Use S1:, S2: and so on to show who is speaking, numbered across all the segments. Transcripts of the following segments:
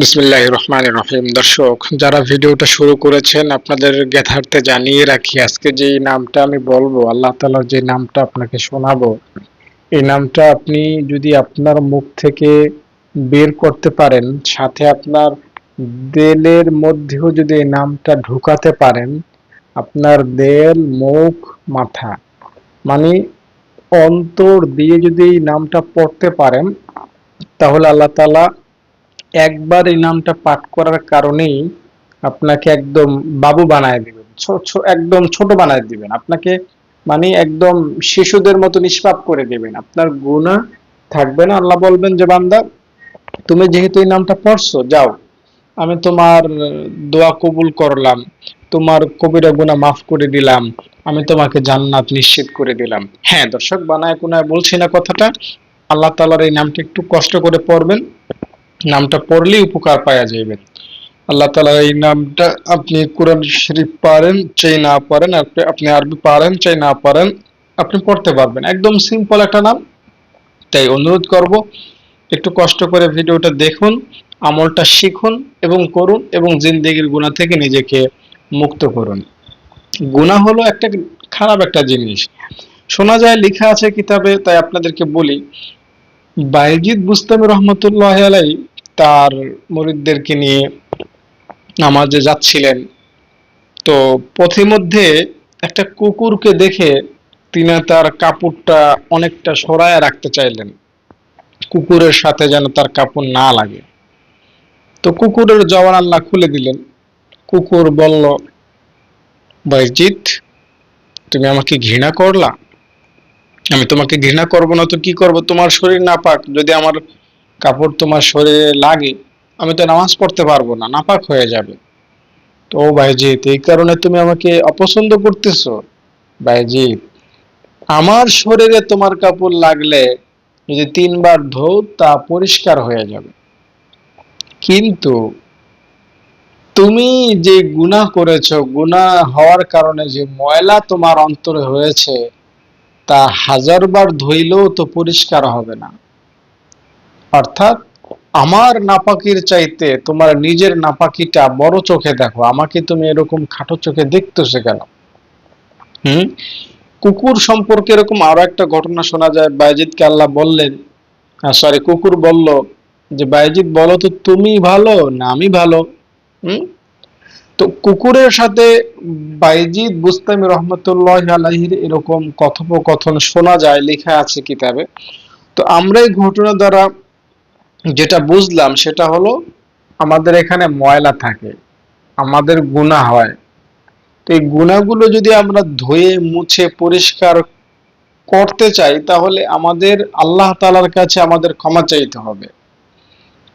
S1: বিসমিল্লাহ রহমান রহিম। দর্শক, যারা ভিডিওটা শুরু করেছেন, আপনাদের জ্ঞাতার্থে জানিয়ে রাখি, আজকে যে নামটা আমি বলব, আল্লাহ তালার যে নামটা আপনাকে শোনাবো, এই নামটা আপনি যদি আপনার মুখ থেকে বের করতে পারেন, সাথে আপনার দেলের মধ্যেও যদি এই নামটা ঢুকাতে পারেন, আপনার দেল, মুখ, মাথা মানে অন্তর দিয়ে যদি এই নামটা পড়তে পারেন, তাহলে আল্লাহ তালা একবার এই নামটা পাঠ করার কারণেই আপনাকে একদম বাবু বানায় দিবেন। একদম ছোট বানায় দিবেন। আপনাকে মানে একদম শিশুদের মতো নিষ্পাপ করে দিবেন। আপনার গুণা থাকবে না। আল্লাহ বলবেন যে, বান্দা, তুমি যেহেতু এই নামটা পড়ছো, যাও। আমি তোমার দোয়া কবুল করলাম। তোমার কবিরা গুনাহ মাফ করে দিলাম। আমি তোমাকে জান্নাত নিশ্চিত করে দিলাম। হ্যাঁ দর্শক বানায় কোনায় বলছি না কথাটা। আল্লাহ তাআলার এই নামটা একটু কষ্ট করে পড়বেন। নামটা পড়লেই উপকার পাওয়া যাবে আল্লাহ তাআলার এই নামটা আপনি কোরআন শরীফ পারেন, চাই না পারেন আপনি আপনি আরবি পারেন, চাই না পারেন, আপনি পড়তে পারবেন। একদম সিম্পল একটা নাম। তাই অনুরোধ করব, একটু কষ্ট করে ভিডিওটা দেখুন, আমলটা শিখুন এবং করুন এবং জিন্দেগির গুণা থেকে নিজেকে মুক্ত করুন। গুণা হলো একটা খারাপ একটা জিনিস। শোনা যায়, লেখা আছে কিতাবে, তাই আপনাদেরকে বলি, বাইজিদ বুস্তামি রহমতুল্লাহ আলাই তার মরিদদেরকে নিয়ে নামাজে যাচ্ছিলেন। তো পথিমধ্যে একটা কুকুরকে দেখে তিনি তার কাপড়টা অনেকটা সরায় রাখতে চাইলেন। কুকুরের সাথে যেন তার কাপড় না লাগে। তো কুকুরের জওয়ান আল্লাহ খুলে দিলেন। কুকুর বলল বাইজিৎ তুমি আমাকে ঘৃণা করলা? আমি তোমাকে ঘৃণা করব না তো কি করব? তোমার শরীর নাপাক। যদি আমার কাপড় তোমার শরীরে লাগে, আমি তো নামাজ পড়তে পারব না, নাপাক হয়ে যাবে। তো ও ভাইজিৎ এই কারণে তুমি আমাকে অপছন্দ করতেছো? ভাইজিৎ আমার শরীরে তোমার কাপড় লাগলে যদি তিনবার ধো তা পরিষ্কার হয়ে যাবে। কিন্তু তুমি যে গুনাহ করেছ, গুনাহ হওয়ার কারণে যে ময়লা তোমার অন্তরে হয়েছে, তা হাজারবার ধুইলেও তো পরিষ্কার হবে না। অর্থাৎ আমার নাপাকির চাইতে তোমার নিজের নাপাকিটা বড় চোখে দেখো। আমাকে তুমি এরকম খাটো চোখে দেখতেছো কেন? হুম? কুকুর সম্পর্কে এরকম আরও একটা ঘটনা শোনা যায়। বাইজিদকে আল্লাহ বললেন সরি কুকুর বলল যে বাইজিদ বলো তো তুমি ভালো না আমি ভালো? হুম? তো কুকুরের সাথে বাইজিদ বুস্তামি রহমতুল্লাহ আলাহির এরকম কথোপকথন শোনা যায়, লেখা আছে কিতাবে। তো আমরা এই ঘটনা দ্বারা যেটা বুঝলাম সেটা হলো আমাদের এখানে ময়লা থাকে, আমাদের গুনাহ হয়। তো এই গুণাগুলো যদি আমরা ধুয়ে, মুছে, পরিষ্কার করতে চাই, তাহলে আমাদের আল্লাহ তাআলার কাছে আমাদের ক্ষমা চাইতে হবে।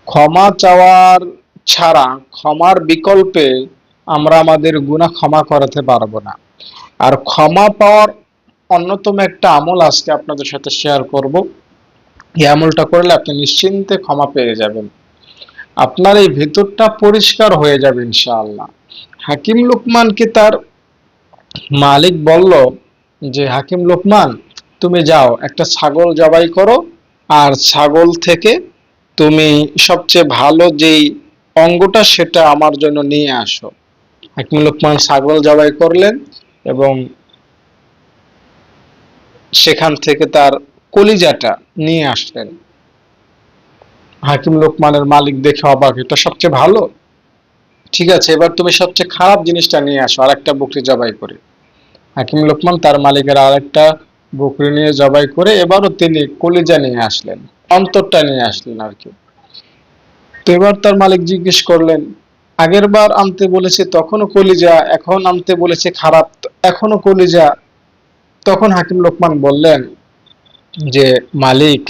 S1: ক্ষমা চাওয়ার ছাড়া, ক্ষমার বিকল্পে আমরা আমাদের গুনাহ ক্ষমা করাতে পারব না। আর ক্ষমা পাওয়ার অন্যতম একটা আমল আজকে আপনাদের সাথে শেয়ার করব। এই আমলটা করলে আপনি নিশ্চিন্তে ক্ষমা পেয়ে যাবেন। আপনার এই ভেতরটা পরিষ্কার হয়ে যাবে ইনশাআল্লাহ। হাকিম লোকমানকে তার মালিক বলল যে, হাকিম লোকমান, তুমি যাও, একটা ছাগল জবাই করো, আর ছাগল থেকে তুমি সবচেয়ে ভালো যেই অঙ্গটা সেটা আমার জন্য নিয়ে আসো। হাকিম লোকমান ছাগল জবাই করলেন এবং সেখান থেকে তার কলিজাটা নিয়ে আসলেন। হাকিম লোকমানের মালিক দেখে অবাক এটা সবচেয়ে ভালো? ঠিক আছে, এবার তুমি সবচেয়ে খারাপ জিনিসটা নিয়ে আসো, আরেকটা বকরি জবাই করে। হাকিম লোকমান তার মালিকের আরেকটা বকরি নিয়ে জবাই করে এবারও তিনি কলিজা নিয়ে আসলেন, অন্তরটা নিয়ে আসলেন আর কি। তো এবার তার মালিক জিজ্ঞেস করলেন, আগের বার আনতে বলেছে তখনও কলিজা, এখন আনতে বলেছে খারাপ এখনও কলিজা? তখন হাকিম লোকমান বললেন যে মালিক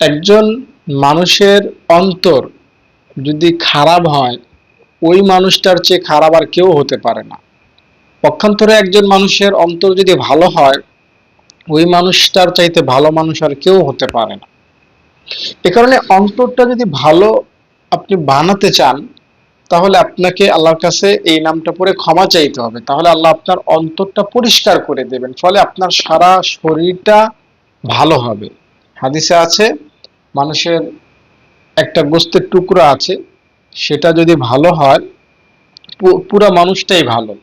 S1: একজন মানুষের অন্তর যদি খারাপ হয়, ওই মানুষটার চেয়ে খারাপ আর কেউ হতে পারে না। পক্ষান্তরে একজন মানুষের অন্তর যদি ভালো হয়, ওই মানুষটার চাইতে ভালো মানুষ আর কেউ হতে পারে না। এ কারণে অন্তরটা যদি ভালো আপনি বানাতে চান, তাহলে আপনাকে আল্লাহর কাছে এই নামটা পড়ে ক্ষমা চাইতে হবে। তাহলে আল্লাহ আপনার অন্তরটা পরিষ্কার করে দেবেন। ফলে আপনার সারা শরীরটা ভালো হবে। হাদিসে আছে, মানুষের একটা গোস্তের টুকরো আছে, সেটা যদি ভালো হয় পুরো মানুষটাই ভালো।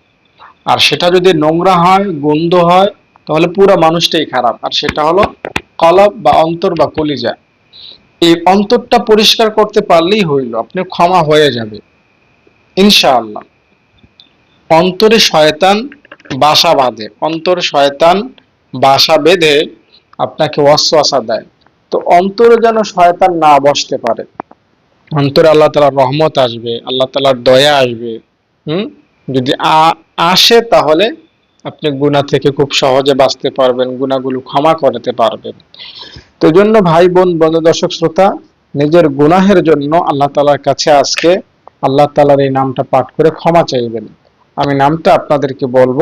S1: আর সেটা যদি নোংরা হয়, গন্ধ হয়, তাহলে পুরো মানুষটাই খারাপ। আর সেটা হলো কলব বা অন্তর বা কলিজা। এই অন্তরটা পরিষ্কার করতে পারলেই হইল আপনি ক্ষমা হয়ে যাবে। ইনশাআল্লাহ। অন্তরে শয়তান বাসা বাঁধে। অন্তরে শয়তান বাসা বেঁধে আপনাকে ওয়াসওয়াসা দেয়। তো অন্তরে যেন শয়তান না বসতে পারে। অন্তরে আল্লাহ তালার রহমত আসবে, আল্লাহ তালার দয়া আসবে। হুম? যদি আসে তাহলে আপনি গুনাহ থেকে খুব সহজে বাঁচতে পারবেন, গুনাহগুলো ক্ষমা করতে পারবেন। তো জন্য ভাই, বোন, বন্ধু, দর্শক, শ্রোতা, নিজের গুনাহের জন্য আল্লাহ তালার কাছে আজকে আল্লাহ তালার এই নামটা পাঠ করে ক্ষমা চাইবেন। আমি নামটা আপনাদেরকে বলব,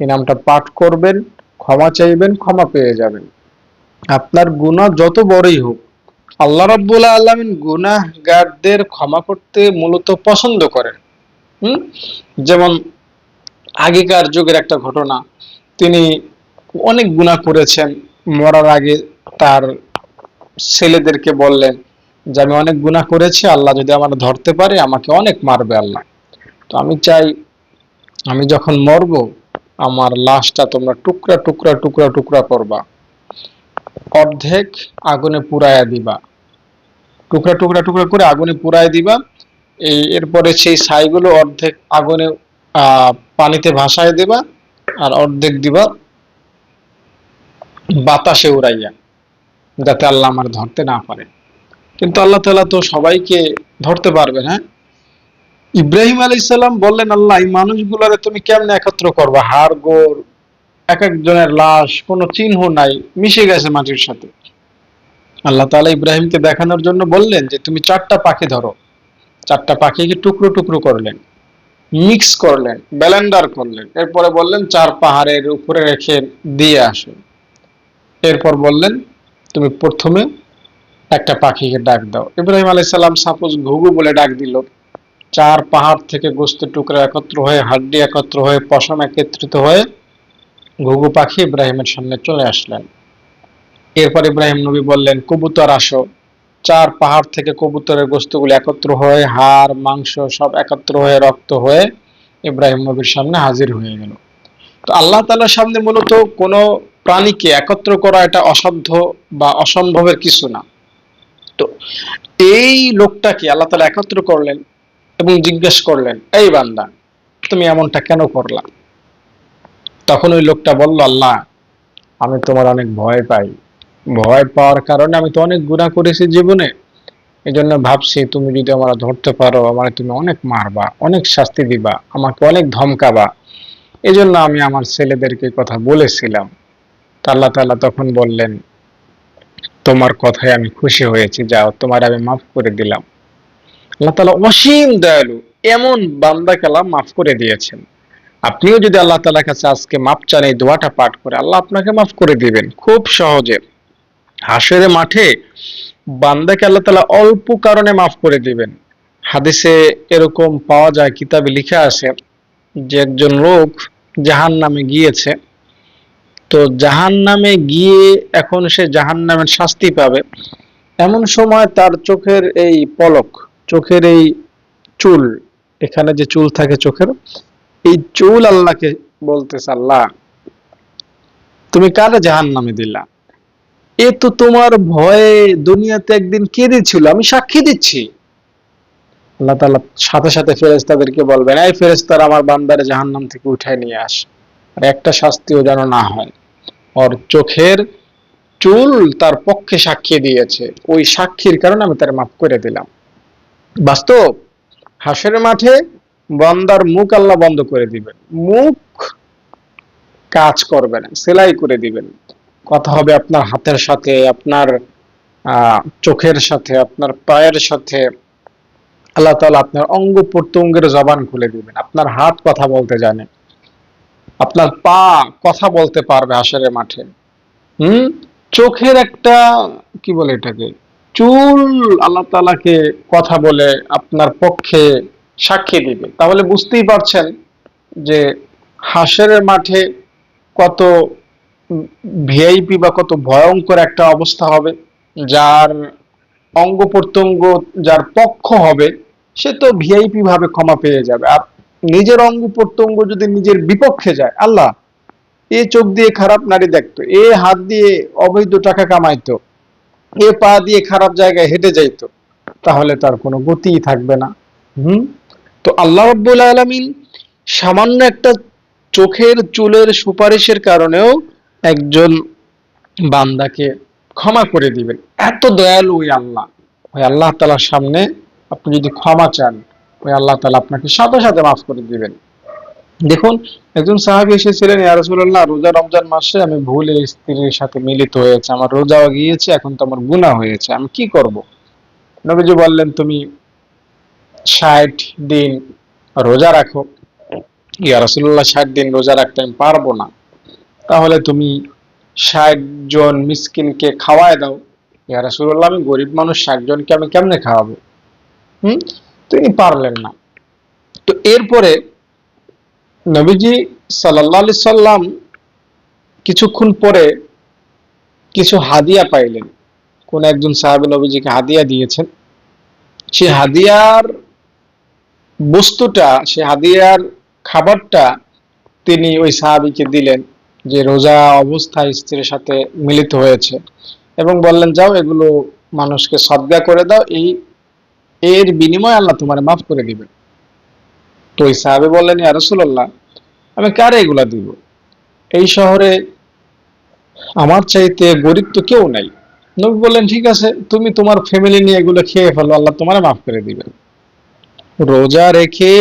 S1: এই নামটা পাঠ করবেন, ক্ষমা চাইবেন, ক্ষমা পেয়ে যাবেন। আপনার গুনাহ যত বড়ই হোক, আল্লাহ রাব্বুল আলামিন গুনাহগারদের ক্ষমা করতে মূলত পছন্দ করেন। হুম? যেমন আগেকার যুগের একটা ঘটনা, তিনি অনেক গুনাহ করেছেন, মরার আগে তার ছেলেদেরকে বললেন যে, আমি অনেক গুনাহ করেছি, আল্লাহ যদি আমার ধরতে পারে, আমাকে অনেক মারবে আল্লাহ। তো আমি চাই, আমি যখন মরব, আমার লাশটা তোমরা টুকরা টুকরা টুকরা টুকরা করবা। অর্ধেক আগুনে পুরায়া দিবা। টুকরা টুকরা টুকরা করে আগুনে পুরায় দিবা। এই এরপরে সেই ছাইগুলো অর্ধেক আগুনে পানিতে ভাসায় দিবা আর অর্ধেক দিবা বাতাসে উড়াইয়া, যাতে আল্লাহ আমার ধরতে না পারে। কিন্তু আল্লাহ তালা তো সবাইকে ধরতে পারবেন হ্যাঁ? ইব্রাহিম আলাইসাল্লাম বললেন, আল্লাহ, এই মানুষগুলারে তুমি কেমনে একত্র করবা? হাড় গোড় এক একজনের লাশ, কোনো চিহ্ন নাই, মিশে গেছে মাটির সাথে। আল্লাহ তাআলা ইব্রাহিমকে দেখানোর জন্য বললেন যে, তুমি চারটা পাখি ধরো। চারটা পাখিকে টুকরো টুকরো করলেন, মিক্স করলেন, ব্যালেন্ডার করলেন। এরপরে বললেন, চার পাহাড়ের উপরে রেখে দিয়ে আসো। এরপর বললেন, তুমি প্রথমে একটা পাখিকে ডাক দাও। ইব্রাহিম আলাইসাল্লাম সাপোজ ঘুঘু বলে ডাক দিল। চার পাহাড় থেকে গোস্তের টুকরা একত্র হয়ে, হাড্ডি একত্র হয়ে, পশম একত্রিত হয়ে ঘুঘু পাখি ইব্রাহিমের সামনে চলে আসলেন। এরপর ইব্রাহিম নবী বললেন, কবুতর আসো। চার পাহাড় থেকে কবুতরের গোস্তগুলো একত্র হয়ে, হাড়, মাংস সব একত্র হয়ে, রক্ত হয়ে ইব্রাহিম নবীর সামনে হাজির হয়ে গেল। তো আল্লাহ তাআলার সামনে মূলত কোনো প্রাণীকে একত্র করা এটা অসাধ্য বা অসম্ভবের কিছু না। তো এই লোকটাকে আল্লাহ তাআলা একত্র করলেন এবং জিজ্ঞেস করলেন, এই বান্দা, তুমি এমনটা কেন করলা? তখন ওই লোকটা বলল, আল্লাহ, আমি তোমার অনেক ভয় পাই। ভয় পাওয়ার কারণে আমি তো অনেক গুনাহ করেছি জীবনে। এই জন্য ভাবছি তুমি যদি আমার ধরতে পারো, আমার তুমি অনেক মারবা, অনেক শাস্তি দিবা, আমাকে অনেক ধমকাবা। এই জন্য আমি আমার ছেলেদেরকে কথা বলেছিলাম। আল্লাহ তাআলা তখন বললেন, তোমার কথায় আমি খুশি হয়েছি, যাও, তোমার আমি মাফ করে দিলাম। আল্লাহ তালা অসীম দয়ালু, এমন বান্দা কালাম মাফ করে দিয়েছেন। আপনিও যদি আল্লাহ তাআলার কাছে আজকে মাপ চান, এই দোয়াটা পাঠ করে আল্লাহ আপনাকে মাফ করে দিবেন, খুব সহজে। হাসরে মাঠে বান্দাকে আল্লাহ তালা অল্প কারণে মাফ করে দিবেন। হাদিসে এরকম পাওয়া যায়, কিতাবে লিখা আছে যে একজন লোক জাহান নামে গিয়েছে। তো জাহান নামে গিয়ে এখন সে জাহান নামের শাস্তি পাবে। এমন সময় তার চোখের এই পলক, চোখের এই চুল, এখানে যে চুল থাকে চোখের এই চুল আল্লাহকে বলতেছে, আল্লাহ, তুমি কারে জাহান নামে দিলা? এ তো তোমার ভয়ে দুনিয়াতে একদিন কেঁদেছিল আমি সাক্ষী দিচ্ছি। আল্লাহ তাআলা সাথে সাথে ফেরেশতাদেরকে বলবেন, এই ফেরেশতারা আমার বান্দারে জাহান্নাম থেকে উঠায় নিয়ে আস। আর একটা শাস্তিও যেন না হয়। ওর চোখের চুল তার পক্ষে সাক্ষী দিয়েছে। ওই সাক্ষীর কারণে আমি তার মাফ করে দিলাম। বাস্তব হাসের মাঠে বান্দার মুখ আল্লাহ বন্ধ করে দিবেন। মুখ কাজ করবে না, সেলাই করে দিবেন। কথা হবে আপনার হাতের সাথে, আপনার চোখের সাথে, আপনার পায়ের সাথে। আল্লাহ তাআলা আপনার অঙ্গ প্রত্যঙ্গের জবান খুলে দিবেন। আপনার হাত কথা বলতে জানে। আপনার পা কথা বলতে পারবে হাসরের মাঠে। হুম? চোখের একটা, কি বলে এটাকে? চুল আল্লাহ তাআলাকে কথা বলে আপনার পক্ষে সাক্ষী দিবে। তাহলে বুঝতেই পারছেন যে হাসরের মাঠে কত ভিআইপি বা কত ভয়ঙ্কর একটা অবস্থা হবে, যার অঙ্গ প্রত্যঙ্গ, যার পক্ষ হবে, সে তো ভিআইপি ভাবে ক্ষমা পেয়ে যাবে। আর নিজের অঙ্গ প্রত্যঙ্গ যদি নিজের বিপক্ষে যায়, আল্লাহ, এ চোখ দিয়ে খারাপ নারী দেখতো, এ হাত দিয়ে অবৈধ টাকা কামাইতো, এ পা দিয়ে খারাপ জায়গায় হেঁটে যাইতো, তাহলে তার কোনো গতিই থাকবে না। হুম? তো আল্লাহ রব্বুল আলমিন সামান্য একটা চোখের চুলের সুপারিশের কারণেও একজন বান্দাকে ক্ষমা করে দিবেন। এত দয়ালু ওই আল্লাহ। ওই আল্লাহ তালার সামনে আপনি যদি ক্ষমা চান, ওই আল্লাহ তালা আপনাকে সাথে সাথে মাফ করে দিবেন। দেখুন, একজন সাহাবি এসেছিলেন ইয়ারসুল্লাহ রোজা রমজান মাসে আমি ভুলে স্ত্রীর সাথে মিলিত হয়েছে, আমার রোজাও গিয়েছে, এখন তো আমার গুণা হয়েছে, আমি কি করব? নবীজি বললেন, তুমি ষাট দিন রোজা রাখো। ইয়া রসুল্লাহ ষাট দিন রোজা রাখতে আমি পারব না। তাহলে তুমি ষাট জন মিসকিনকে খাওয়ায় দাও। ইয়া রসুল্লাহ আমি গরিব মানুষ, ষাট জনকে আমি কেমনে খাওয়াবো? হুম? তিনি পারলেন না। তো এরপরে নবীজি সাল্লাহ সাল্লাম কিছুক্ষণ পরে কিছু হাদিয়া পাইলেন। কোন একজন সাহাবী নবীজিকে হাদিয়া দিয়েছেন। সে হাদিয়ার বস্তুটা, সে হাদিয়ার খাবারটা তিনি ওই সাহাবিকে দিলেন যে রোজা অবস্থায় স্ত্রীর সাথে মিলিত হয়েছে। এবং বললেন, যাও, এগুলো মানুষকে সদ্গা করে দাও। এই, এর বিনিময়ে আল্লাহ তোমার মাফ করে দিবেন। তো ওই সাহাবি বললেন, ইয়া রাসূলুল্লাহ, আমি কারে এগুলা দিব? এই শহরে আমার চাইতে গরিব তো কেউ নাই। নবী বললেন, ঠিক আছে, তুমি তোমার ফ্যামিলি নিয়ে এগুলো খেয়ে ফেলো, আল্লাহ তোমার মাফ করে দিবেন। রোজা রেখে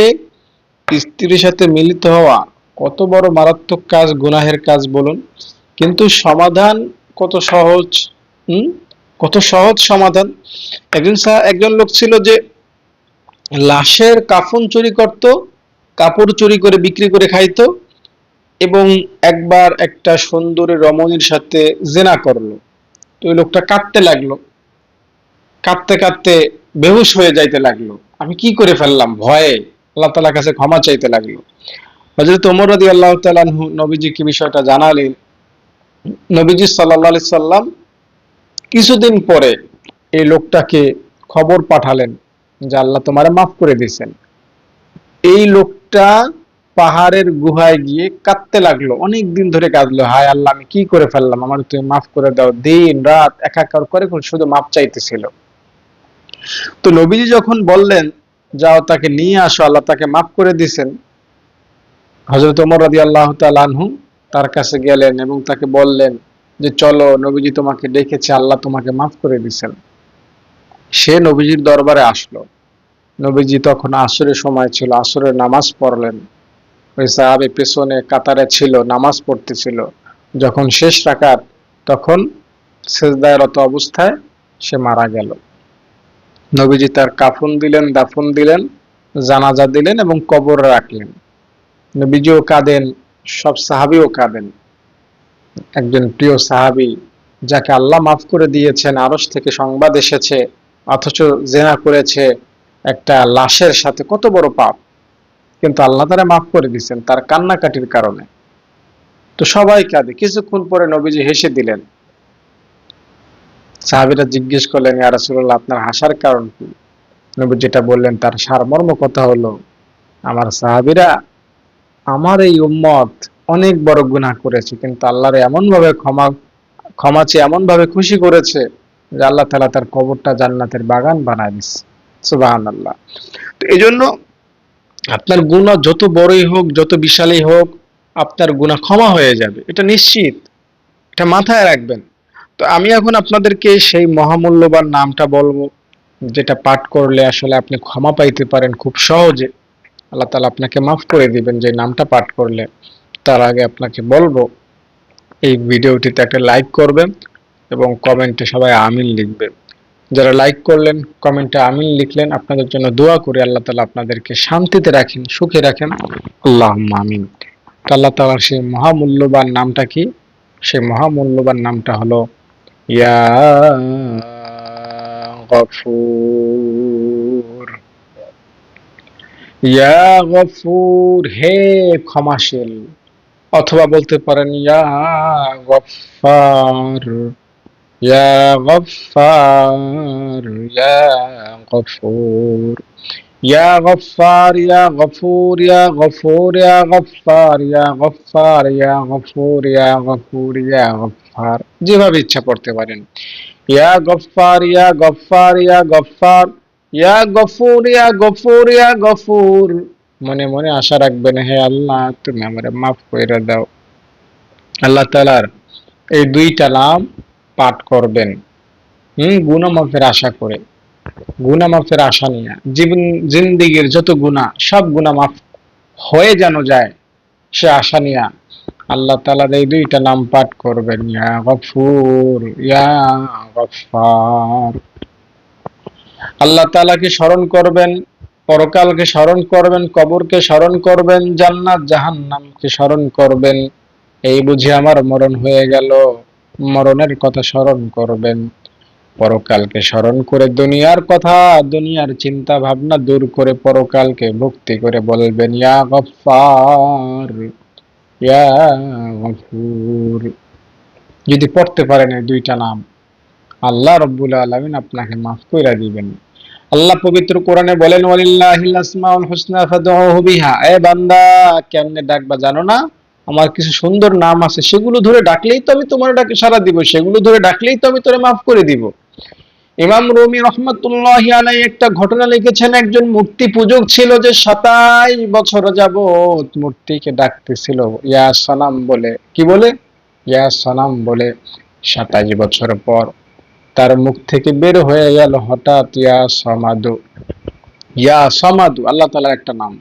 S1: স্ত্রীর সাথে মিলিত হওয়া কত বড় মারাত্মক কাজ, গুনাহের কাজ বলুন। কিন্তু সমাধান কত সহজ কত সহজ সমাধান। একজন একজন লোক ছিল যে লাশের কাফন চুরি করত, কাপড় চুরি করে বিক্রি করে খাইতো এবং একবার একটা সুন্দরী রমণীর সাথে জেনা করল। তো ওই লোকটা কাঁদতে লাগল। কাঁদতে কাঁদতে বেহুশ হয়ে যাইতে লাগল। আমি কি করে ফেললাম? ভয়ে আল্লাহ তালার কাছে ক্ষমা চাইতে লাগল। হজরত ওমর রাদি আল্লাহ তালানহু নবীজিকে বিষয়টা জানালেন। নবীজি সাল্লাহ সাল্লাম কিছুদিন পরে এই লোকটাকে খবর পাঠালেন যে আল্লাহ তোমারে মাফ করে দিয়েছেন। এই লোকটা পাহাড়ের গুহায় গিয়ে কাঁদতে লাগল অনেক দিন ধরে কাঁদলো। হায় আল্লাহ, আমি কি করে ফেললাম? আমার তুমি মাফ করে দাও। দিন, রাত, একাকার করে শুধু মাফ চাইতেছিল। তো নবীজি যখন বললেন, যাও তাকে নিয়ে আসো, আল্লাহ তাকে মাফ করে দিছেন হজরত ওমর রাজি আল্লাহ আনহু তার কাছে গেলেন এবং তাকে বললেন যে, চলো নবীজি তোমাকে ডেকেছে, আল্লাহ তোমাকে মাফ করে দিছেন সে নবীজির দরবারে আসলো। নবীজি তখন আসরের সময় ছিল, আসরের নামাজ পড়লেন। ওই সাহাবি পেছনে কাতারে ছিল, নামাজ পড়তেছিল। যখন শেষ রাকাত, তখন সেজদায়রত অবস্থায় সে মারা গেল। নবীজি তার কাফন দিলেন, দাফন দিলেন, জানাজা দিলেন এবং কবর রাখলেন। নবীজিও কাঁদেন, সব সাহাবিও কাঁদেন। একজন প্রিয় সাহাবি যাকে আল্লাহ মাফ করে দিয়েছেন আরস থেকে সংবাদ এসেছে, অথচ জেনা করেছে একটা লাশের সাথে, কত বড় পাপ। কিন্তু আল্লাহ তারা মাফ করে দিচ্ছেন তার কান্নাকাটির কারণে। তো সবাই কাঁদে, কিছুক্ষণ পরে নবীজি হেসে দিলেন সাহাবিরা জিজ্ঞেস করলেন ইয়ারাসুল্লাহ আপনার হাসার কারণ কি? নবী যেটা বললেন, তার সারমর্ম কথা হলো? আমার সাহাবিরা, আমার এই উম্মত অনেক বড় গুনাহ করেছে, কিন্তু আল্লাহর এমন ভাবে ক্ষমা ক্ষমা চেয়ে এমন ভাবে খুশি করেছে যে আল্লাহ তালা তার কবরটা জান্নাতের বাগান বানায় দিচ্ছে সুবাহ আল্লাহ তো এই জন্য আপনার গুণা যত বড়ই হোক, যত বিশালই হোক, আপনার গুণা ক্ষমা হয়ে যাবে। এটা নিশ্চিত। এটা মাথায় রাখবেন। তো আমি এখন আপনাদেরকে সেই মহামূল্যবান নামটা বলব, যেটা পাঠ করলে আসলে আপনি ক্ষমা পাইতে পারেন খুব সহজে। আল্লাহ তালা আপনাকে মাফ করে দিবেন যে নামটা পাঠ করলে। তার আগে আপনাকে বলব, এই ভিডিওটিতে একটা লাইক করবেন এবং কমেন্টে সবাই আমিন লিখবেন যারা লাইক করলেন, কমেন্টে আমিন লিখলেন, আপনাদের জন্য দোয়া করি আল্লাহ তালা আপনাদেরকে শান্তিতে রাখেন, সুখে রাখেন। আল্লাহ আমিন। আল্লাহ তালার সেই মহামূল্যবান নামটা কি? সেই মহামূল্যবান নামটা হলো ইয়া গফুর ইয়া গফুর হে ক্ষমাশীল। অথবা বলতে পারেন ইয়া গফার ইয়া গফার ইয়া গফুর ইয়া গফফার ইয়া গফুর ইয়া গফুর ইয়া গফফার ইয়া গফফার ইয়া গফুর ইয়া গফুর ইয়া গফফার যেভাবে ইচ্ছা পড়তে পারেন। ইয়া গফফার ইয়া গফফার ইয়া গফফার ইয়া গফুর ইয়া গফুর ইয়া গফুর মনে মনে আশা রাখবেন, হে আল্লাহ, তুমি আমারে মাফ করে দাও। আল্লাহ তালার এই দুইটা নাম পাঠ করবেন। হম গুনা মাফের আশা করে। গুনা মাফের আশা নিয়ে। জীবন, জিন্দিগির যত গুণা সব গুণা মাফ হয়ে যেন যায়, সে আশা নিয়ে আল্লাহ তালার এই দুইটা নাম পাঠ করবেন। ইয়া গফুর, ইয়া গফার আল্লাহ তালাকে স্মরণ করবেন, পরকালকে স্মরণ করবেন, কবরকে স্মরণ করবেন, জান্নাত, জাহান্নামকে স্মরণ করবেন। এই বুঝি আমার মরণ হয়ে গেল। মরণের কথা স্মরণ করবেন। পরকালকে স্মরণ করে দুনিয়ার কথা, দুনিয়ার চিন্তা ভাবনা দূর করে পরকালকে ভক্তি করে বলবেন, ইয়া গফার ইয়া গফুর। যদি পড়তে পারেন এই দুইটা নাম, আল্লাহ রব্বুল আলমিন আপনাকে মাফ করে দিবেন। আল্লাহ পবিত্র কোরআনে বলেন, ওয়ালিল্লাহিল আসমাউল হুসনা ফাদউহু বিহা। এ বান্দা, কেমনে ডাকবা জানো না? আমার কিছু সুন্দর নাম আছে, সেগুলো ধরে ডাকলেই তো আমি তোমার ডাকে সারা দিব, সেগুলো ধরে ডাকলেই তো আমি তোরে মাফ করে দিব। ইমাম রুমি রহমতুল্লাহ আলাই একটা ঘটনা লিখেছেন, একজন মূর্তি পূজক ছিল যে সাতাই বছর যাবৎ মূর্তিকে ডাকতেছিল, ইয়া সালাম বলে। কি বলে? ইয়া সালাম বলে, সাতাইশ বছর পর তার মুখ থেকে বের হয়ে গেল হঠাৎ ইয়া সমাদু। ইয়া সমাদু, আল্লাহ তালার একটা নাম।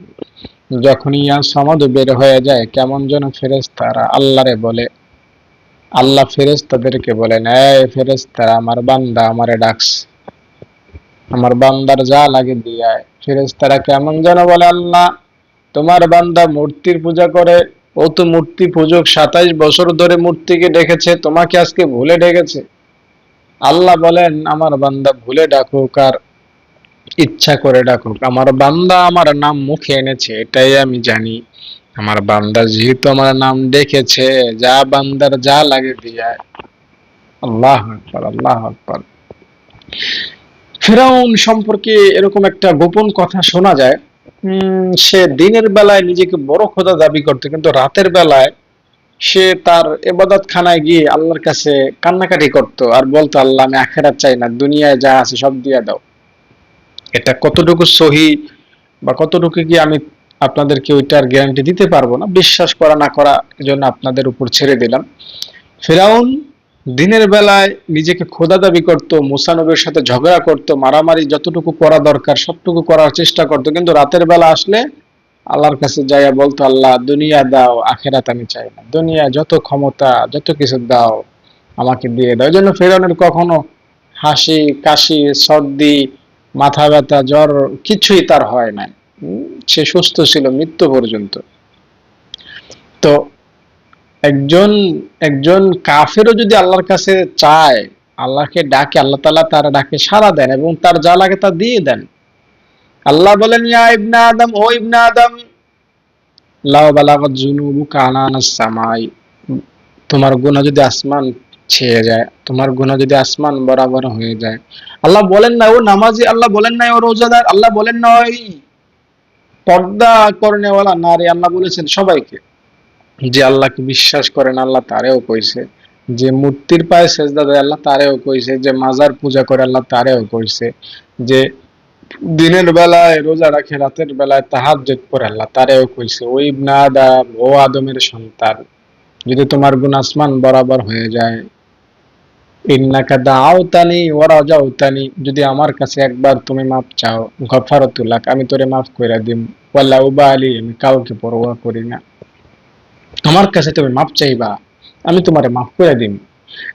S1: যখন ইয়া সমাদু বের হয়ে যায়, কেমন যেন ফেরেস্তারা আল্লাহরে বলে। আল্লাহ ফেরেস্তাদেরকে বলেন এই ফেরেস্তারা আমার বান্দা আমারে ডাকস। আমার বান্দার যা লাগে দিয়ে ফেরেস্তারা কেমন যেন বলে, আল্লাহ, তোমার বান্দা মূর্তির পূজা করে। ও তো মূর্তি পূজক, সাতাইশ বছর ধরে মূর্তিকে ডেকেছে, তোমাকে আজকে ভুলে ডেকেছে। আল্লাহ বলেন, আমার বান্দা ভুলে ডাকুক আর ইচ্ছা করে ডাকুক আমার বান্দা আমার নাম মুখে এনেছে, এটাই আমি জানি। আমার বান্দা যেহেতু আমার নাম ডেকেছে, যা বান্দার যা লাগে দিয়ে। আল্লাহ আকবার আল্লাহ আকবার। ফেরাউন সম্পর্কে এরকম একটা গোপন কথা শোনা যায়। সে দিনের বেলায় নিজেকে বড় খোদা দাবি করতো, কিন্তু রাতের বেলায় সে তার এবাদত খানায় গিয়ে আল্লাহর কাছে কান্নাকাটি করত আর বলতো, আল্লাহ, আমি আখেরাত চাই না, দুনিয়ায় যা আছে সব দিয়ে দাও। এটা কতটুকু সহি বা কতটুকু কি আমি আপনাদেরকে ওইটার গ্যারান্টি দিতে পারব না? বিশ্বাস করা, না করা জন্য আপনাদের উপর ছেড়ে দিলাম। ফেরাউন দিনের বেলায় নিজেকে খোদা দাবি করতো, মুসানবের সাথে ঝগড়া করত, মারামারি যতটুকু করা দরকার সবটুকু করার চেষ্টা করত, কিন্তু রাতের বেলা আসলে আল্লাহর কাছে যাইয়া বলতো, আল্লাহ, দুনিয়া দাও, আখেরাত আমি চাই না। দুনিয়া যত ক্ষমতা, যত কিছু দাও, আমাকে দিয়ে দাও। এই জন্য ফেরাউনের কখনো হাসি, কাশি, সর্দি মাথা ব্যথা, জ্বর কিছুই তার হয় নাই। সে সুস্থ ছিল মৃত্যু পর্যন্ত। তো একজন একজন কাফেরও যদি আল্লাহর কাছে চায়, আল্লাহকে ডাকে, আল্লাহ তালা তার ডাকে সারা দেন এবং তার যা লাগে তা দিয়ে দেন। আল্লাহ বলেন, ইয়া ইবনা আদম, ও ইবনা আদম, লাও বালাগত জুনুবু কানানাস সামাই তোমার গুনাহ যদি আসমান ছেয়ে যায়, তোমার গুনাহ যদি আসমান বরাবর হয়ে যায়। আল্লাহ বলেন না, ও নামাজি, আল্লাহ বলেন না, ও রোজাদার, আল্লাহ বলেন না, ওই পর্দা করনেওয়ালা নারী, আল্লাহ বলেছেন সবাইকে যে আল্লাহকে বিশ্বাস করেন, আল্লাহ তারেও কইছে। যে মূর্তির পায়ে সেজদা দেয়, আল্লাহ তারেও কইছে। যে মাজার পূজা করে, আল্লাহ তারেও কইছে। যে দিনের বেলায় রোজা রাখে, রাতের বেলায় তাহার জেদ করে আল্লাহ তারেও কইছে। ওই ইবনা আদম, ও আদমের সন্তান, যদি তোমার গুণ আসমান বরাবর হয়ে যায় দাওতানি যদি আমার কাছে একবার তুমি মাপ চাও আমি তোরে মাফ দিম। উবালি আমি কাউকে পরোয়া করি না। কাছে তুমি মাপ চাইবা, আমি তোমারে মাফ করে দিম।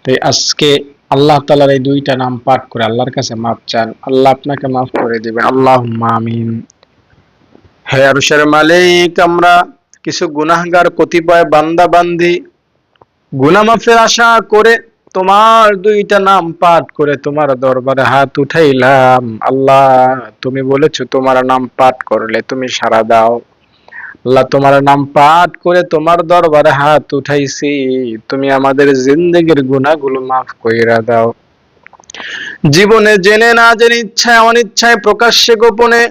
S1: তাই আজকে আল্লাহ তালার এই দুইটা নাম পাঠ করে আল্লাহর কাছে মাফ চান। আল্লাহ আপনাকে মাফ করে দিবে। আল্লাহ আমিন। হে আরুষের মালিক, আমরা কিছু গুনাহগার, কতিপয় বান্দা বান্দি গুনা মাফের আশা করে তোমার দুইটা নাম পাঠ করে তোমার দরবারে হাত উঠাইলাম। আল্লাহ, তুমি বলেছ তোমার নাম পাঠ করলে তুমি সারা দাও। আল্লাহ, তোমার নাম পাঠ করে তোমার দরবারে হাত উঠাইছি। তুমি আমাদের জিন্দগির গুনাহগুলো মাফ কইরা দাও। জীবনে জেনে না জেনে ইচ্ছায় অনিচ্ছায় প্রকাশ্যে গোপনে,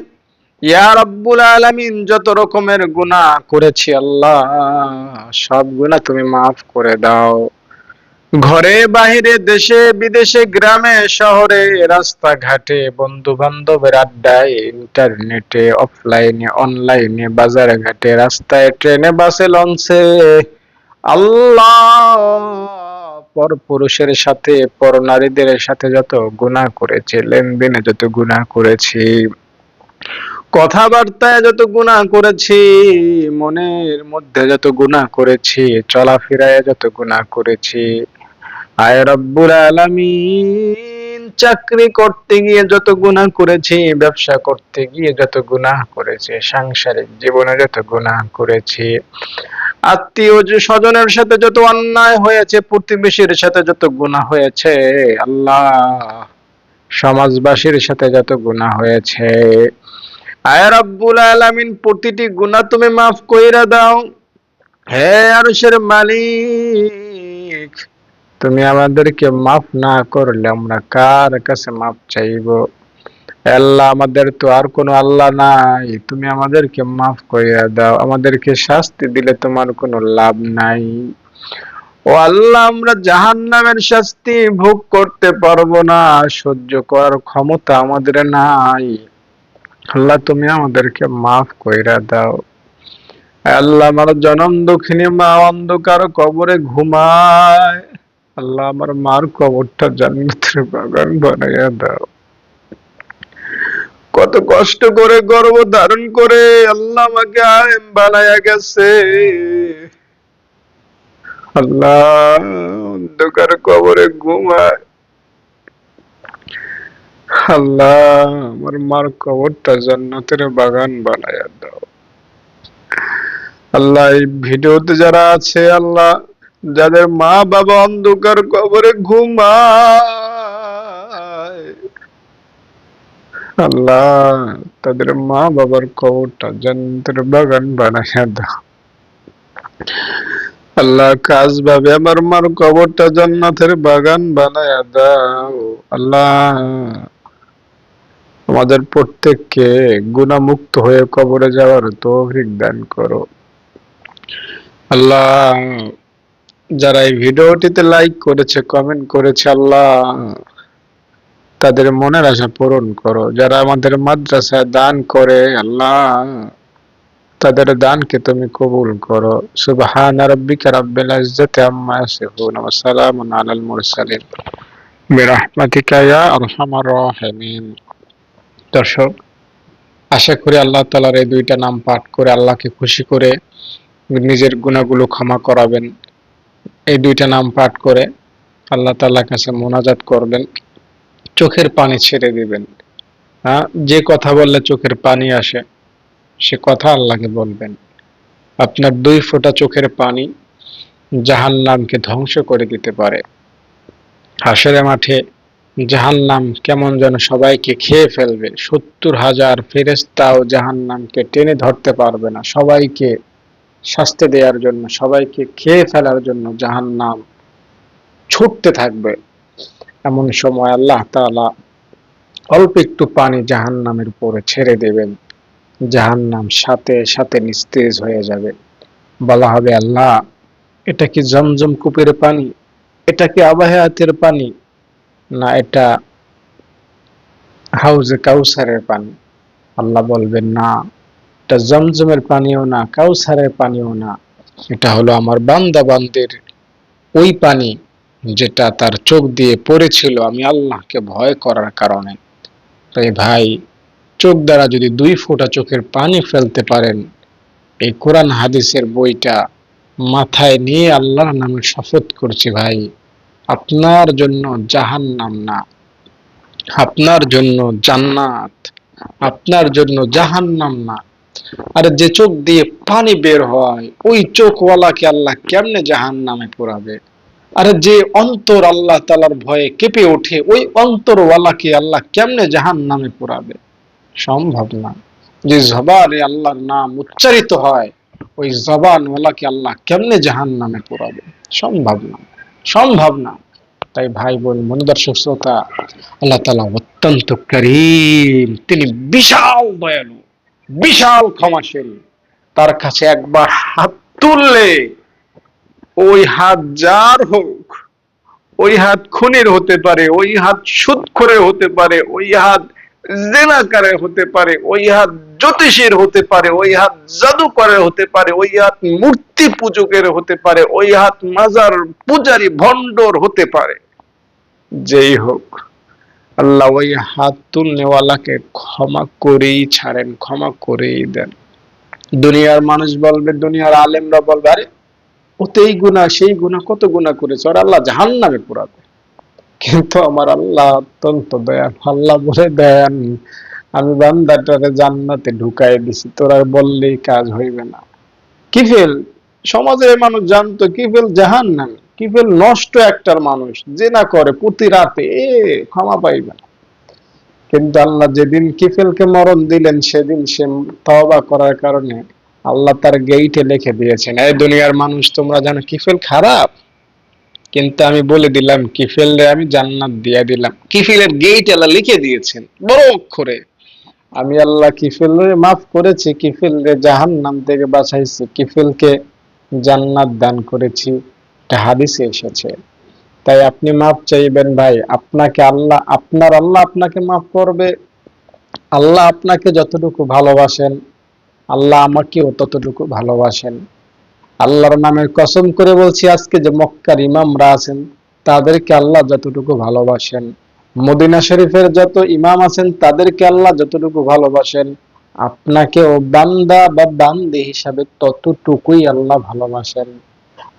S1: ইয়া রব্বুল আলামিন, যত রকমের গুনাহ করেছি আল্লাহ, সব গুনাহ তুমি মাফ করে দাও। ঘরে, বাহিরে, দেশে, বিদেশে, গ্রামে, শহরে, রাস্তাঘাটে বন্ধু বান্ধবের আড্ডায়, ইন্টারনেটে, অফলাইনে, অনলাইনে বাজারে ঘাটে রাস্তায়, ট্রেনে, বাসে, লঞ্চে। আল্লাহ পর পুরুষের সাথে, পর নারীদের সাথে যত গুনাহ করেছি, লেনদেনে যত গুনাহ করেছি, কথাবার্তায় যত গুনাহ করেছি, মনের মধ্যে যত গুনাহ করেছি, চলাফেরায় যত গুনাহ করেছি আয় রব্বুল আলামিন, চাকরি করতে গিয়ে যত গুনাহ করেছি, ব্যবসা করতে গিয়ে যত গুনাহ করেছি, সাংসারিক জীবনে যত গুনাহ করেছি, আত্মীয় স্বজনের সাথে যত অন্যায় হয়েছে, প্রতিবেশীর সাথে যত গুনাহ হয়েছে, আল্লাহ সমাজবাসীর সাথে যত গুনাহ হয়েছে। আয় রব্বুল আলামিন, প্রতিটি গুনাহ তুমি মাফ কইরা দাও। হে আরশের মালিক তুমি আমাদেরকে মাফ না করলে আমরা কার কাছে মাফ চাইব? আল্লাহ আমাদের তো আর কোনো আল্লাহ নাই। তুমি আমাদেরকে মাফ কইরা দাও। আমাদেরকে শাস্তি দিলে তোমার কোনো লাভ নাই। ও আল্লাহ, আমরা জাহান্নামের শাস্তি ভোগ করতে পারব না। সহ্য করার ক্ষমতা আমাদের নাই। আল্লাহ, তুমি আমাদেরকে মাফ কইরা দাও। আল্লাহ, আমার জনম দক্ষিণী মা অন্ধকার কবরে ঘুমায়। আল্লাহ আমার মার কবরটা জান্নাতের বাগান বানাইয়া দাও। কত কষ্ট করে, গর্ব ধারণ করে আল্লাহ আমাকে আলেম বানাইয়া গেছে। আল্লাহ অন্ধকার কবরে ঘুমায়। আল্লাহ আমার মার কবরটা জান্নাতের বাগান বানাইয়া দাও। আল্লাহ এই ভিডিওতে যারা আছে, আল্লাহ যাদের মা বাবা অন্ধকার কবরে ঘুমায়। আল্লাহ, তাদের মা বাবার কবরটা জান্নাতের বাগান বানাইয়া দাও। আল্লাহ কাজ ভাবে আমার মার কবরটা জান্নাতের বাগান বানাইয়া দাও। আল্লাহ, আমাদের প্রত্যেককে গুণামুক্ত হয়ে কবরে যাওয়ার তৌফিক দান করো। আল্লাহ যারা এই ভিডিওটিতে লাইক করেছে কমেন্ট করেছে, আল্লাহ তাদের মনের আশা পূরণ করো। যারা আমাদের মাদ্রাসায় দান করে, আল্লাহ তাদের দানকে তুমি কবুল করো। সুবহান রাব্বিকা রাব্বিল ইজ্জাতি আম্মা ইয়াসিফুন ওয়া সালামুন আলাল মুরসালিন। বিরহমাতিকা ইয়া আরহামার রাহিমিন। দর্শক, আশা করি আল্লাহ তাআলার এই দুইটা নাম পাঠ করে আল্লাহকে খুশি করে নিজের গুণাগুলো ক্ষমা করাবেন। এই দুইটা নাম পাঠ করে আল্লাহ তাআলার কাছে মোনাজাত করবেন, চোখের পানি ছেড়ে দিবেন। হ্যাঁ যে কথা বললে চোখের পানি আসে, সে কথা আল্লাহকে বলবেন। আপনার দুই ফোঁটা চোখের পানি জাহান্নামকে ধ্বংস করে দিতে পারে। হাসের মাঠে জাহান নাম কেমন যেন সবাইকে খেয়ে ফেলবে, সত্তর হাজার ফেরেস্তাও জাহান নামকে টেনে ধরতে পারবে না, সবাইকে শাস্তি দেওয়ার জন্য, সবাইকে খেয়ে ফেলার জন্য জাহান নাম ছুটতে থাকবে। এমন সময় আল্লাহ তালা অল্প একটু পানি জাহান্নামের উপরে ছেড়ে দেবেন। জাহান নাম সাথে সাথে নিস্তেজ হয়ে যাবে। বলা হবে, আল্লাহ, এটা কি জমজম কূপের পানি? এটা কি আবাহাতের পানি? না, এটা হাউজে কাউসারের পানি। আল্লাহ বলবেন, না। এটা জমজমের পানিও না, কাউসারের পানিও না। এটা হলো আমার বান্দা বান্দের ওই পানি যেটা তার চোখ দিয়ে পড়েছিল আমি আল্লাহকে ভয় করার কারণে। তাই ভাই, চোখ দ্বারা যদি দুই ফোঁটা চোখের পানি ফেলতে পারেন, এই কোরআন হাদিসের বইটা মাথায় নিয়ে আল্লাহর নামে শপথ করছি ভাই, আপনার জন্য জাহান্নাম না, আপনার জন্য জান্নাত, আপনার জন্য জাহান্নাম না। আর যে চোখ দিয়ে পানি বের হয়, ওই চোখওয়ালাকে আল্লাহ কেমনে জাহান্নামে পোড়াবে? আর যে অন্তর আল্লাহ তালার ভয়ে কেঁপে ওঠে, ওই অন্তরওয়ালাকে আল্লাহ কেমনে জাহান নামে পোড়াবে? সম্ভব না। যে জবানে আল্লাহর নাম উচ্চারিত হয়, ওই জবানওয়ালাকে আল্লাহ কেমনে জাহান নামে পোড়াবে? সম্ভব না। সম্ভব না। তাই ভাই বোন মনোদর্শক শ্রোতা আল্লাহ তালা অত্যন্ত করিম, তিনি বিশাল দয়ালু। বিশাল ক্ষমাশীল। তার কাছে একবার হাত তুললে ওই হাত যার হোক, ওই হাত খুনের হতে পারে, ওই হাত সুদ করে হতে পারে, ওই হাত জেনাকারে হতে পারে, ওই হাত জ্যোতিষের হতে পারে, ওই হাত জাদুকরের হতে পারে, ওই হাত মূর্তি পূজকের হতে পারে, ওই হাত মাজার পূজারি ভণ্ডর হতে পারে। যেই হোক আল্লাহ ওই হাত তুলনেওয়ালাকে ক্ষমা করেই ছাড়েন, ক্ষমা করেই দেন। দুনিয়ার মানুষ বলবে, দুনিয়ার আলেমরা বলবে, আরে, ওতেই গুণা সেই গুণা কত গুণা করেছে? আর আল্লাহ জাহান নামে পুরাবে। কিন্তু আমার আল্লাহ অত্যন্ত দয়ান আল্লাহ বলে, দেন, আমি বান্দাটারে জান্নাতে ঢুকাই দিছি, তোরা বললেই কাজ হইবে না। কি ফেল? সমাজের মানুষ জানতো কিফেল জাহান নামে কিফেল নষ্ট একটার মানুষ? যে না করে প্রতি রাতে, এ, ক্ষমা পাইবে না। কিন্তু আল্লাহ যেদিন কিফেলকে মরণ দিলেন, সেদিন সে তওবা করার কারণে আল্লাহ তার গেইটে লিখে দিয়েছেন, এই দুনিয়ার মানুষ, তোমরা জানো কিফেল খারাপ? কিন্তু আমি বলে দিলাম কিফেল আমি জান্নাত দিয়ে দিলাম। কিফেলের গেইট আল্লাহ লিখে দিয়েছেন, বড় অক্ষরে। আমি আল্লাহ কিফেল মাফ করেছি কিফেল রে জাহান্নাম থেকে বাঁচাইছি, কিফেলকে জান্নাত দান করেছি। এটা হাদিসে এসেছে। তাই আপনি মাফ চাইবেন ভাই, আপনাকে আল্লাহ, আপনার আল্লাহ আপনাকে মাফ করবে। আল্লাহ আপনাকে যতটুকু ভালোবাসেন, আল্লাহ আমাকেও ততটুকু ভালোবাসেন। আল্লাহর নামের কসম করে বলছি, আজকে যে মক্কার ইমামরা আছেন, তাদেরকে আল্লাহ যতটুকু ভালোবাসেন। মদিনা শরীফের যত ইমাম আছেন, তাদেরকে আল্লাহ যতটুকু ভালোবাসেন, আপনাকেও বান্দা বা বান্দি হিসাবে ততটুকুই আল্লাহ ভালোবাসেন।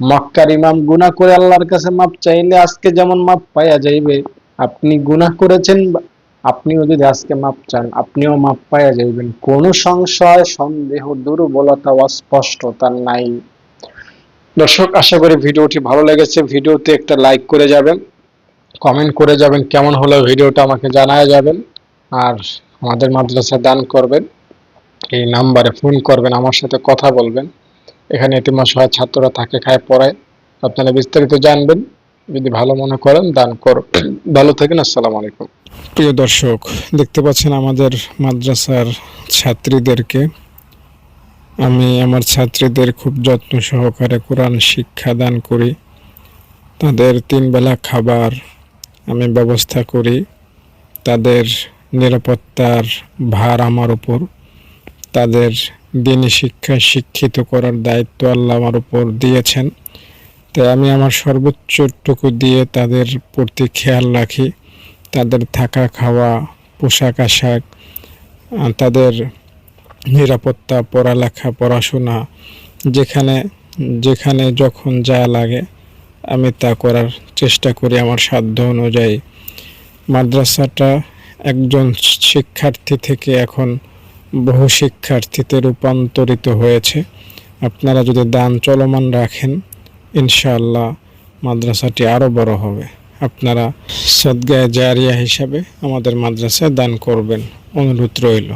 S1: মক্কার ইমাম গুনাহ করে আল্লাহর কাছে মাপ চাইলে আজকে যেমন মাপ পাইয়া যাইবে, আপনি গুনাহ করেছেন আপনিও যদি আজকে মাপ চান, আপনিও মাপ পাইয়া যাইবেন। কোনো সংশয়, সন্দেহ, দুর্বলতা অস্পষ্টতা নাই। দর্শক, আশা করি ভিডিওটি ভালো লেগেছে। ভিডিওতে একটা লাইক করে যাবেন, কমেন্ট করে যাবেন কেমন হলো ভিডিওটা আমাকে জানায় যাবেন, আর আমাদের মাদ্রাসা দান করবেন। এই নাম্বারে ফোন করবেন, আমার সাথে কথা বলবেন। এখানে এতিমাসহায় ছাত্ররা থাকে, খায়, পড়ায়। আপনারা বিস্তারিত জানবেন, যদি ভালো মনে করেন, দান করবেন ভালো থাকেন, আসসালামু আলাইকুম। প্রিয় দর্শক, দেখতে পাচ্ছেন আমাদের মাদ্রাসার ছাত্রীদেরকে। আমি আমার ছাত্রীদের খুব যত্ন সহকারে কোরআন শিক্ষা দান করি। তাদের তিন বেলা খাবার আমি ব্যবস্থা করি। তাদের নিরাপত্তার ভার আমার উপর। তাদের দিনী শিক্ষায় শিক্ষিত করার দায়িত্ব আল্লাহ আমার উপর দিয়েছেন। তাই আমি আমার সর্বোচ্চটুকু দিয়ে তাদের প্রতি খেয়াল রাখি। তাদের থাকা খাওয়া, পোশাক আশাক তাদের নিরাপত্তা, পড়ালেখা, পড়াশোনা, যেখানে যেখানে যখন যা লাগে, আমি তা করার চেষ্টা করি আমার সাধ্য অনুযায়ী। মাদ্রাসাটা একজন শিক্ষার্থী থেকে এখন বহু শিক্ষার্থীতে রূপান্তরিত হয়েছে। আপনারা যদি দান চলমান রাখেন, ইনশাআল্লাহ মাদ্রাসাটি আরও বড় হবে। আপনারা সদ্গায় জারিয়া হিসাবে আমাদের মাদ্রাসায় দান করবেন। অনুরোধ রইল।